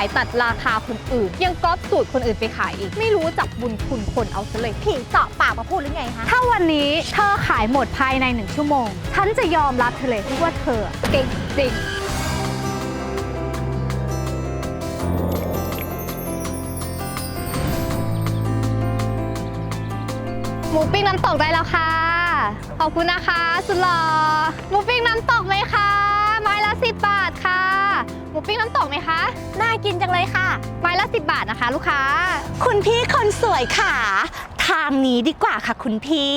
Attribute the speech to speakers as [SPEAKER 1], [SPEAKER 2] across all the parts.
[SPEAKER 1] ายตัดราคาคนอื่น ยังก๊อปสูตรคนอื่นไปขายอีก ไม่รู้จักบุญคุณคนเอาซะเลย
[SPEAKER 2] ผีเจาะปากมาพูดหรือไงคะ
[SPEAKER 1] ถ้าวันนี้เธอขายหมดภายในหนึ่งชั่วโมง ฉันจะยอมรับเธอเลยว่าเธอเก่งจริงหมูปิ้งน้ำตกได้แล้วค่ะ ขอบคุณนะคะ สุดหล่อหมูปิ้งน้ำตกไหมคะ ไม้ละสิบบาทค่ะ มูปิ้งน้ำตกไหมคะ
[SPEAKER 2] น่ากินจังเลยค่ะ
[SPEAKER 1] ไม้ละสิบบาทนะคะ ลูกค้า
[SPEAKER 2] คุณพี่คนสวยค่ะ ทางนี้ดีกว่าค่ะคุณพี่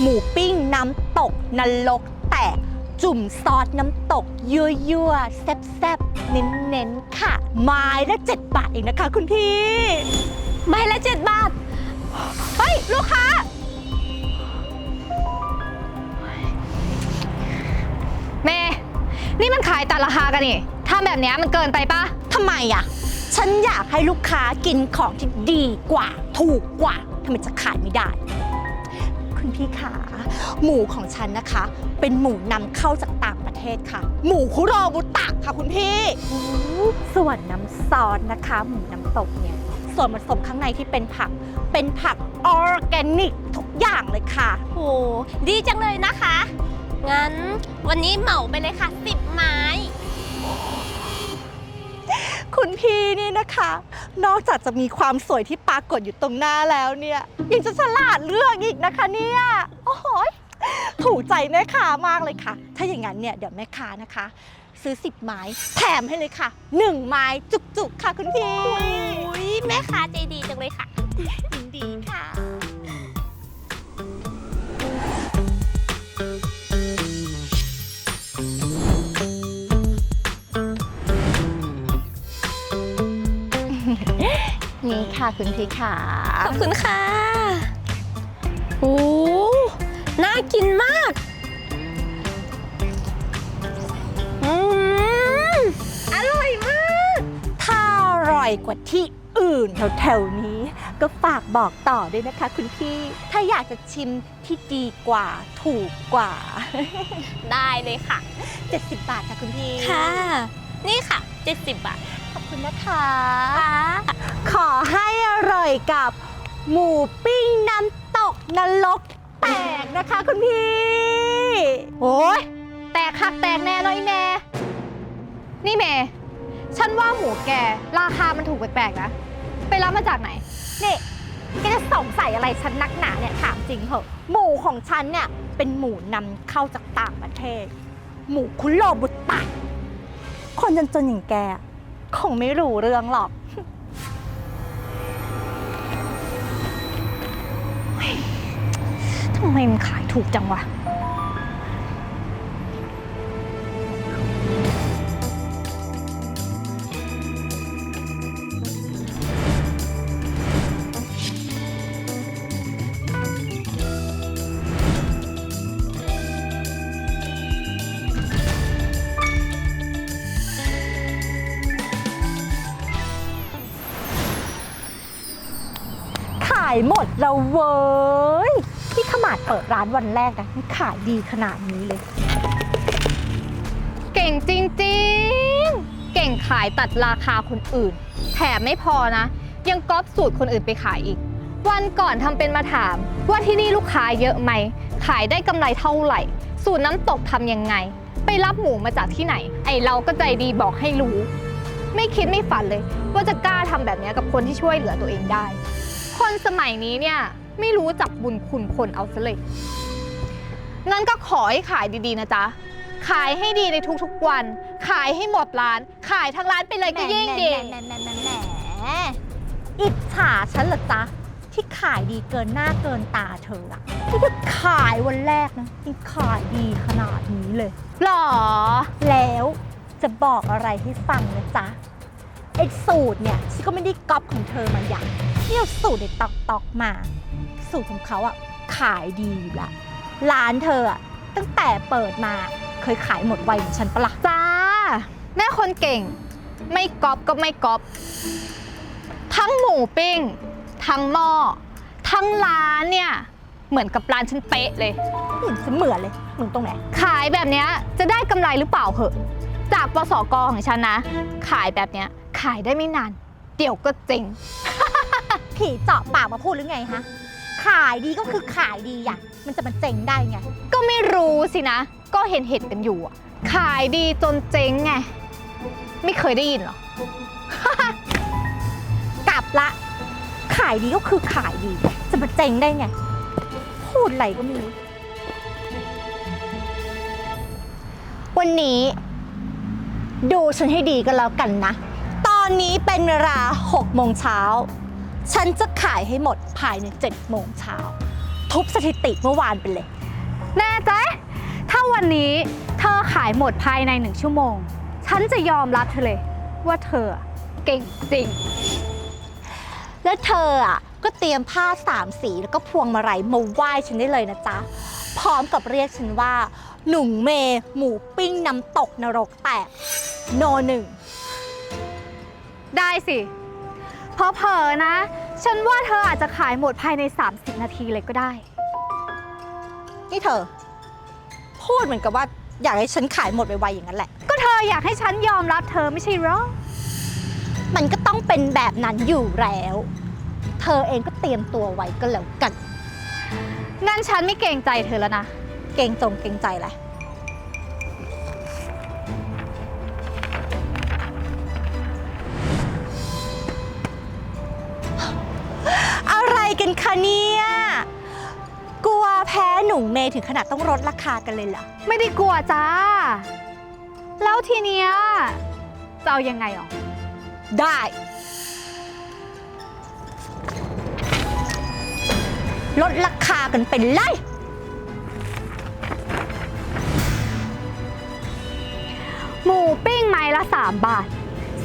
[SPEAKER 2] หมูปิ้งน้ำตกนรกแตกจุ่มซอสน้ำตก ยั่วยั่วๆแซ่บแซ่บๆเน้นเน้นๆค่ะ ไม้ละเจ็ดบาทเองนะคะ คุณพี่ ไม้ละเจ็ดบาท
[SPEAKER 1] เฮ้ย ลูกค้า เมย์นี่มันขายตัดราคากันนี่ทำแบบเนี้ยมันเกินไปปะ
[SPEAKER 2] ทำไมอะ ฉันอยากให้ลูกค้ากินของที่ดีกว่า ถูกกว่าทำไมจะขายไม่ได้ คุณพี่ขาหมูของฉันนะคะ เป็นหมูนำเข้าจากต่างประเทศค่ะ หมูคุโรบุตะค่ะคุณพี่ส่วนน้ำซอสนะคะ หมูน้ำตกเนี่ย ส่วนผสมข้างในที่เป็นผัก เป็นผักออร์แกนิกทุกอย่างเลยค่ะ
[SPEAKER 3] โหดีจังเลยนะคะ งั้นวันนี้เหมาไปเลยค่ะ 10 ไม้
[SPEAKER 2] คุณพี่นี่นะคะ นอกจากจะมีความสวยที่ปรากฏอยู่ตรงหน้าแล้วเนี่ยยังจะฉลาดเลือกอีกนะคะเนี่ยโอ้โหยถูกใจแม่ค้ามากเลยค่ะ ถ้าอย่างนั้นเนี่ยเดี๋ยวแม่ค้านะคะ ซื้อสิบไม้แถมให้เลยค่ะหนึ่งไม้จุกๆค่ะคุณพี่
[SPEAKER 3] อุ้ยแม่ค้าใจดีจังเลยค่ะ
[SPEAKER 2] ดี ค่ะนี่ค่ะคุณพี่ขา
[SPEAKER 3] ขอบคุณค่ะโอ้น่ากินมากอืมอร่อยมาก
[SPEAKER 2] ถ้าอร่อยกว่าที่อื่นแถวๆนี้ ก็ฝากบอกต่อด้วยนะคะคุณพี่ ถ้าอยากจะชิมที่ดีกว่าถูกกว่า
[SPEAKER 3] ได้เลยค่ะ
[SPEAKER 2] 70 บาทค่ะคุณพี่
[SPEAKER 3] ค่ะ นี่ค่ะ 70 บาท
[SPEAKER 2] ขอบคุณนะคะ ขอให้อร่อยกับหมูปิ้งน้ำตกนรกแตกนะคะคุณพี่
[SPEAKER 1] โอ้ยแตกคักแตกแน่น้อยแม่นี่เมย์ฉันว่าหมูแกราคามันถูกแปลกๆนะ ไปรับมาจากไหน
[SPEAKER 2] นี่แกจะสงสัยอะไรฉันนักหนาเนี่ยถามจริงเหอะ หมูของฉันเนี่ยเป็นหมูนำเข้าจากต่างประเทศ หมูคุโรบุตะคนจนๆอย่างแก คงไม่รู้เรื่องหรอก
[SPEAKER 1] ทำไมมันขายถูกจังวะา
[SPEAKER 2] ยหมดแล้วเว้ยที่ขมาดเปิดร้านวันแรกนะขายดีขนาดนี้เลย
[SPEAKER 1] เก่งจริงๆ เก่งขายตัดราคาคนอื่น แถมไม่พอนะ ยังก๊อปสูตรคนอื่นไปขายอีก วันก่อนทำเป็นมาถาม ว่าที่นี่ลูกค้าเยอะไหม ขายได้กำไรเท่าไหร่ สูตรน้ำตกทำยังไง ไปรับหมูมาจากที่ไหน ไอเราก็ใจดีบอกให้รู้ ไม่คิดไม่ฝันเลย ว่าจะกล้าทำแบบนี้กับคนที่ช่วยเหลือตัวเองได้ คนสมัยนี้เนี่ยไม่รู้จักบุญคุณคนเอาซะเลยงั้นก็ขอให้ขายดีๆนะจ๊ะ ขายให้ดีในทุกๆวัน ขายให้หมดร้าน ขายทั้งร้านไปเลยก็ยิ่งดี
[SPEAKER 2] แหมแหมแหมแหมแหมแหมอิจฉาฉันเหรอจ๊ะ ที่ขายดีเกินหน้าเกินตาเธออะที่เธอขายวันแรกนะยังขายดีขนาดนี้เลย
[SPEAKER 1] หรอ
[SPEAKER 2] แล้วจะบอกอะไรให้ฟังนะจ๊ะไอ้สูตรเนี่ยฉันก็ไม่ได้ก๊อปของเธอมาอย่าง ที่เอาสูตรในตอกตอกๆมา สูตรของเขาอะขายดีอยู่ละร้านเธออะตั้งแต่เปิดมาเคยขายหมดไวเหมือนฉันปะล่ะ
[SPEAKER 1] จ้า แม่คนเก่ง ไม่ก๊อปก็ไม่ก๊อปทั้งหมูปิ้ง ทั้งหม้อทั้งร้านเนี่ยเหมือนกับร้านฉันเป๊ะเลย
[SPEAKER 2] ไม่เห็นจะเหมือนเลยมึงตรงไหน
[SPEAKER 1] ขายแบบเนี้ยจะได้กำไรหรือเปล่าเหอะจจากปสกของฉันนะ ขายแบบเนี้ยขายได้ไม่นาน เดี๋ยวก็เจ๊ง
[SPEAKER 2] ผีเจาะปากมาพูดหรือไงฮะ ขายดีก็คือขายดีอะมันจะมาเจ๋งได้ไง
[SPEAKER 1] ก็ไม่รู้สินะ ก็เห็นเห็นๆกันอยู่อะขายดีจนเจ๊งไง ไม่เคยได้ยินเหรอ
[SPEAKER 2] กลับละ ขายดีก็คือขายดี จะมาเจ๋งได้ไง พูดอะไรก็ไม่รู้ วันนี้ ดูฉันให้ดีก็แล้วกันนะ ตอนนี้เป็นเวลา6โมงเช้า ฉันจะขายให้หมดภายใน7โมงเช้าทุบสถิติเมื่อวานไปเลย
[SPEAKER 1] แน่ใจถ้าวันนี้เธอขายหมดภายในหนึ่งชั่วโมง ฉันจะยอมรับเธอเลย ว่าเธอเก่งจริง
[SPEAKER 2] แล้วเธออะก็เตรียมผ้าสามสีแล้วก็พวงมาลัยมาไหว้ฉันได้เลยนะจ๊ะ พร้อมกับเรียกฉันว่า หนุ่มเมย์หมูปิ้งน้ำตกนรกแตกโนหนึ่ง
[SPEAKER 1] ได้สิ เพราะเผลอนะ ฉันว่าเธออาจจะขายหมดภายใน 30 นาทีเลยก็ได้
[SPEAKER 2] นี่เธอ พูดเหมือนกับว่าอยากให้ฉันขายหมดไวๆอย่างนั้นแหละ
[SPEAKER 1] ก็เธออยากให้ฉันยอมรับเธอไม่ใช่เหรอ
[SPEAKER 2] มันก็ต้องเป็นแบบนั้นอยู่แล้ว เธอเองก็เตรียมตัวไว้ก็แล้วกัน
[SPEAKER 1] งั้นฉันไม่เกรงใจเธอแล้วนะ
[SPEAKER 2] เกรงจงเกรงใจแหละ กันคะเนี่ยกลัวแพ้หนุ่มเมย์ถึงขนาดต้องลดราคากันเลยเหรอ
[SPEAKER 1] ไม่ได้กลัวจ้า แล้วทีเนี้ยจะเอายังไงอะ
[SPEAKER 2] ได้ ลดราคากันเป็นไล่
[SPEAKER 1] หมูปิ้งไม้ละ 3 บาท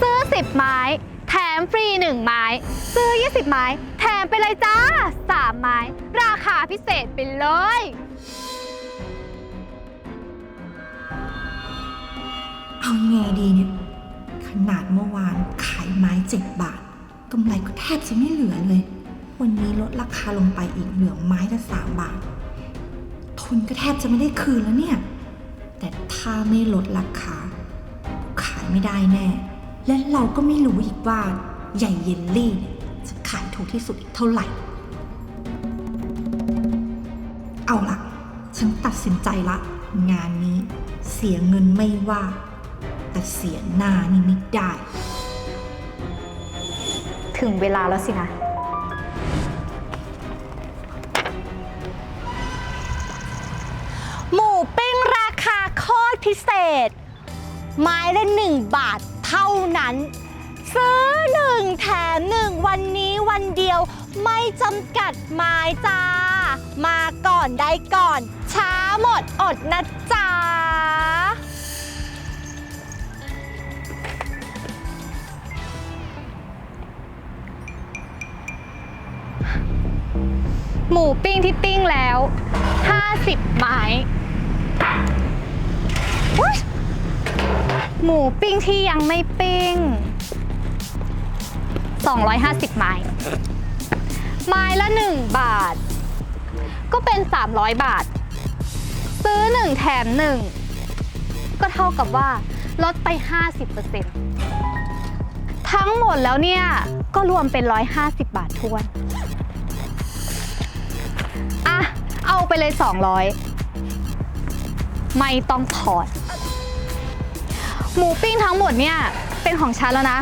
[SPEAKER 1] ซื้อ 10 ไม้แถ มฟรี 1 ไม้ ซื้อ 20 ไม้ แถมไปเลยจ้า 3 ไม้ ราคาพิเศษไปเลย
[SPEAKER 4] เอายังไงดีเนี่ย ขนาดเมื่อวานขายไม้เจ็ดบาทกำไรก็แทบจะไม่เหลือเลย วันนี้ลดราคาลงไปอีกเหลือไม้ละสามบาท ทุนก็แทบจะไม่ได้คืนแล้วเนี่ย แต่ถ้าไม่ลดราคาขายไม่ได้แน่ และเราก็ไม่รู้อีกว่าใหญ่เยลลี่เนี่ยจะขายถูกที่สุดอีกเท่าไหร่ เอาล่ะฉันตัดสินใจละ งานนี้เสียเงินไม่ว่า แต่เสียหน้านี่ไม่ได้
[SPEAKER 1] ถึงเวลาแล้วสินะ
[SPEAKER 2] หมูปิ้งราคาโคตรพิเศษ ไม้ละหนึ่งบาท เท่านั้น ซื้อหนึ่งแถมหนึ่งวันนี้วันเดียวไม่จำกัดไม้จ้า มาก่อนได้ก่อน ช้าหมดอดนะจ๊ะ
[SPEAKER 1] หมูปิ้งที่ปิ้งแล้ว 50 ไม้อุ๊ย หมูปิ้งที่ยังไม่ปิ้ง 250 ไม้ ไม้ละ 1 บาท ก็เป็น 300 บาท ซื้อ 1 แถม 1 ก็เท่ากับว่าลดไป 50%ทั้งหมดแล้วเนี่ย ก็รวมเป็น 150 บาททวน อะ เอาไปเลย 200 ไม่ต้องถอด หมูปิ้งทั้งหมดเนี่ย เป็นของฉันแล้วนะ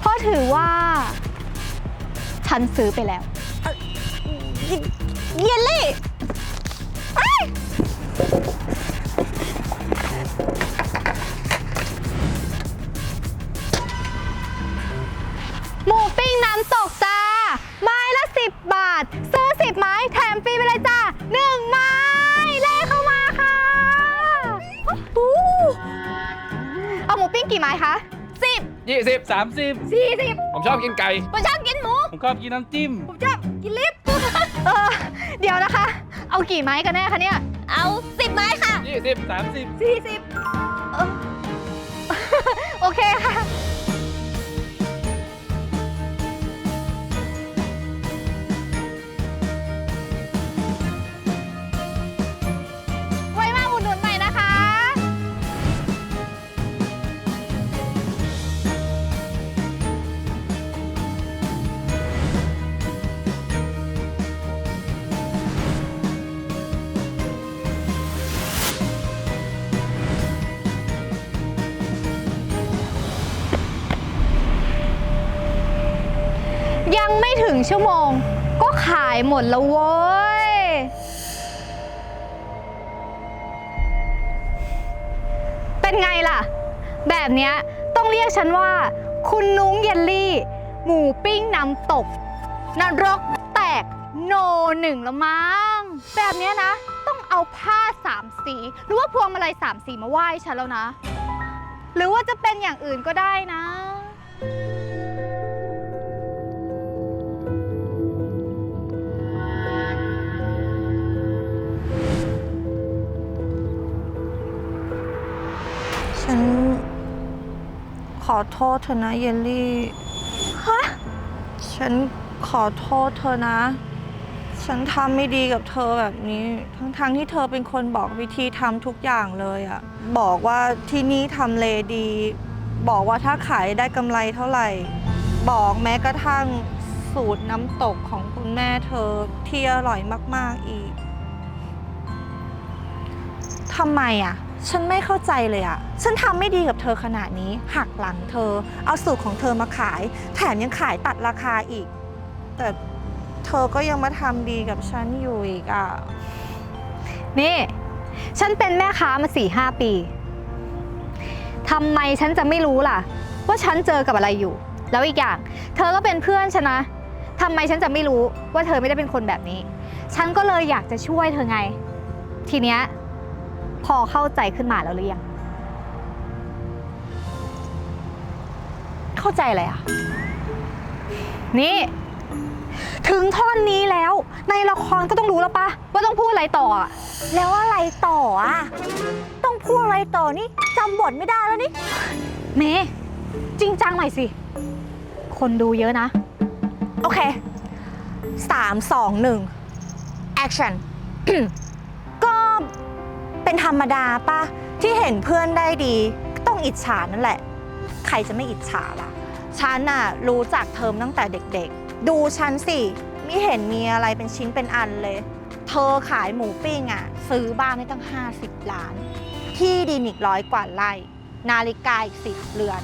[SPEAKER 1] เพราะถือว่า ฉันซื้อไปแล้ว
[SPEAKER 2] เยลลี่
[SPEAKER 1] ยี่
[SPEAKER 5] สิบสามสิบ
[SPEAKER 1] 40
[SPEAKER 5] ผมชอบกินไก่
[SPEAKER 1] ผมชอบกินหมู
[SPEAKER 5] ผมชอบกินน้ำจิ้ม
[SPEAKER 1] ผมชอบกินลิฟต์เออเดี๋ยวนะคะ เอากี่ไม้กันแน่คะเนี่ย
[SPEAKER 2] เอา10ไม้ค่ะ
[SPEAKER 5] ยี่สิบสามสิบ
[SPEAKER 1] 40เออ โอเคค่ะไว้มาอุดหนุนใหม่นะคะ ยังไม่ถึงชั่วโมง ก็ขายหมดแล้วเว้ย เป็นไงล่ะ แบบเนี้ยต้องเรียกฉันว่า คุณนุ้งเยลลี่ หมูปิ้งน้ำตกนรกแตกโนหนึ่งละมั้ง แบบเนี้ยนะ ต้องเอาผ้าสามสี หรือว่าพวงมาลัยสามสีมาไหว้ฉันแล้วนะ หรือว่าจะเป็นอย่างอื่นก็ได้นะ
[SPEAKER 4] อโทษเธอนะเยลลี่ ฮะ ฉันขอโทษเธอนะ ฉันทำไม่ดีกับเธอแบบนี้ ทั้งๆที่เธอเป็นคนบอกวิธีทำทุกอย่างเลยอะบอกว่าที่นี่ทำเลดี บอกว่าถ้าขายได้กำไรเท่าไหร่ บอกแม้กระทั่งสูตรน้ำตกของคุณแม่เธอที่อร่อยมากๆอีกทำไมอะ ฉันไม่เข้าใจเลยอะฉันทำไม่ดีกับเธอขนาดนี้ หักหลังเธอ เอาสูตรของเธอมาขาย แถมยังขายตัดราคาอีก แต่เธอก็ยังมาทำดีกับฉันอยู่อีกอะ
[SPEAKER 1] นี่ ฉันเป็นแม่ค้ามาสี่ห้าปีทำไมฉันจะไม่รู้ล่ะ ว่าฉันเจอกับอะไรอยู่ แล้วอีกอย่าง เธอก็เป็นเพื่อนฉันนะทำไมฉันจะไม่รู้ว่าเธอไม่ได้เป็นคนแบบนี้ ฉันก็เลยอยากจะช่วยเธอไง ทีเนี้ย อเข้าใจขึ้นมาแล้วหรือยัง
[SPEAKER 2] เข้าใจอะไรอะ
[SPEAKER 1] นี่ ถึงท่อนนี้แล้ว ในละครก็ต้องรู้แล้วปะว่าต้องพูดอะไรต่ออะ
[SPEAKER 2] แล้วอะไรต่ออะ ต้องพูดอะไรต่อนี่จำบทไม่ได้แล้วนี่
[SPEAKER 1] เมย์จริงจังหน่อยสิ คนดูเยอะนะ
[SPEAKER 2] โอเค3 2 1 action ก็ เป็นธรรมดาปะที่เห็นเพื่อนได้ดีก็ต้องอิจฉานั่นแหละ ใครจะไม่อิจฉาล่ะ ฉันน่ะรู้จักเทอมตั้งแต่เด็กๆ ดูฉันสิไม่เห็นมีอะไรเป็นชิ้นเป็นอันเลย เธอขายหมูปิ้งอะ ซื้อบ้านได้ตั้ง 50 ล้าน ที่ดินอีกร้อยกว่าไร่ นาฬิกาอีกสิบเรือน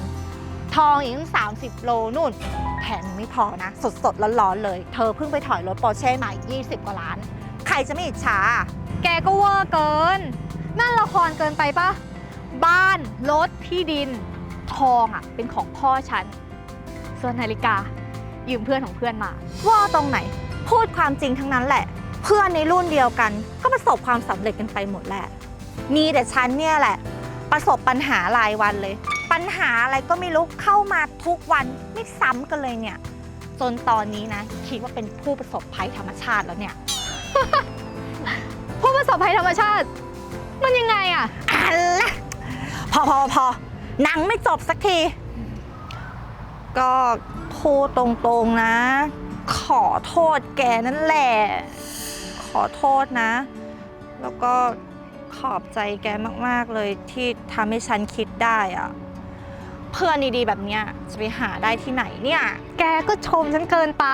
[SPEAKER 2] ทองอีกตั้ง30โลนู่น แถมยังไม่พอนะ สดๆร้อนๆเลย เธอเพิ่งไปถอยรถปอร์เช่มาอีก 20 กว่าล้าน ใครจะไม่อิจฉา
[SPEAKER 1] แกก็เวอร์เกิน นั่นละครเกินไปปะบ้าน รถ ที่ดิน ทองอะ เป็นของพ่อฉัน ส่วนนาฬิกา ยืมเพื่อนของเพื่อนมา
[SPEAKER 2] ว่าตรงไหน พูดความจริงทั้งนั้นแหละ เพื่อนในรุ่นเดียวกันก็ประสบความสำเร็จกันไปหมดแหละ มีแต่ฉันเนี่ยแหละ ประสบปัญหารายวันเลย ปัญหาอะไรก็ไม่รู้เข้ามาทุกวันไม่ซ้ำกันเลยเนี่ย จนตอนนี้นะ คิดว่าเป็นผู้ประสบภัยธรรมชาติแล้วเนี่ย
[SPEAKER 1] ผู้ประสบภัยธรรมชาติ มันยังไงอะ
[SPEAKER 2] อันละพอพอพอหนังไม่จบสักที
[SPEAKER 4] ก็พูดตรงๆนะ ขอโทษแกนั่นแหละ ขอโทษนะ แล้วก็ขอบใจแกมากๆเลยที่ทำให้ฉันคิดได้อะ
[SPEAKER 2] เพื่อนดีๆแบบเนี้ยจะไปหาได้ที่ไหนเนี่ย
[SPEAKER 1] แกก็ชมฉันเกินไป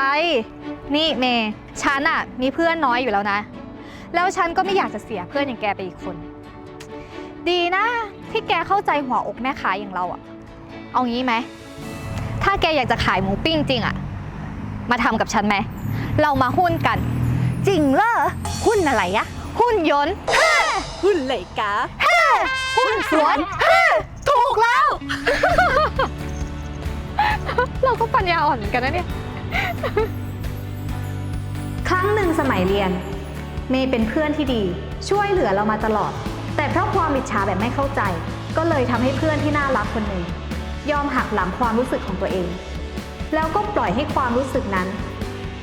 [SPEAKER 1] นี่เมย์ฉันอะมีเพื่อนน้อยอยู่แล้วนะ แล้วฉันก็ไม่อยากจะเสียเพื่อนอย่างแกไปอีกคน ดีนะ ที่แกเข้าใจหัวอกแม่ขายอย่างเราอะเอางี้ไหม ถ้าแกอยากจะขายหมูปิ้งจริงอะมาทำกับฉันไหม เรามาหุ้นกัน
[SPEAKER 2] จริงเหรอหุ้นอะไรอะ
[SPEAKER 1] หุ้นยนต์
[SPEAKER 2] หุ้นเลยกะ
[SPEAKER 1] หุ้นสวนถูกแล้ว เราก็ปัญญาอ่อนเหมือนกันนะเนี่ย ครั้งหนึ่งสมัยเรียน เมย์เป็นเพื่อนที่ดี ช่วยเหลือเรามาตลอด แต่เพราะความอิจฉาแบบไม่เข้าใจ ก็เลยทำให้เพื่อนที่น่ารักคนหนึ่งยอมหักหลังความรู้สึกของตัวเอง แล้วก็ปล่อยให้ความรู้สึกนั้น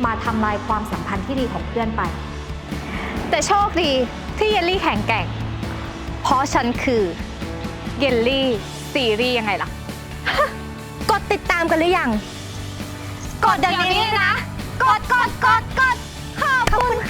[SPEAKER 1] มาทำลายความสัมพันธ์ที่ดีของเพื่อนไป แต่โชคดีที่เยลลี่แข็งแกร่ง เพราะฉันคือเยลลี่ซีรีส์ยังไงล่ะ
[SPEAKER 2] กดติดตามกันหรือยัง
[SPEAKER 1] กดเดี๋ยวนี้เลยนะ กดกดกดกดขอบคุณค่ะ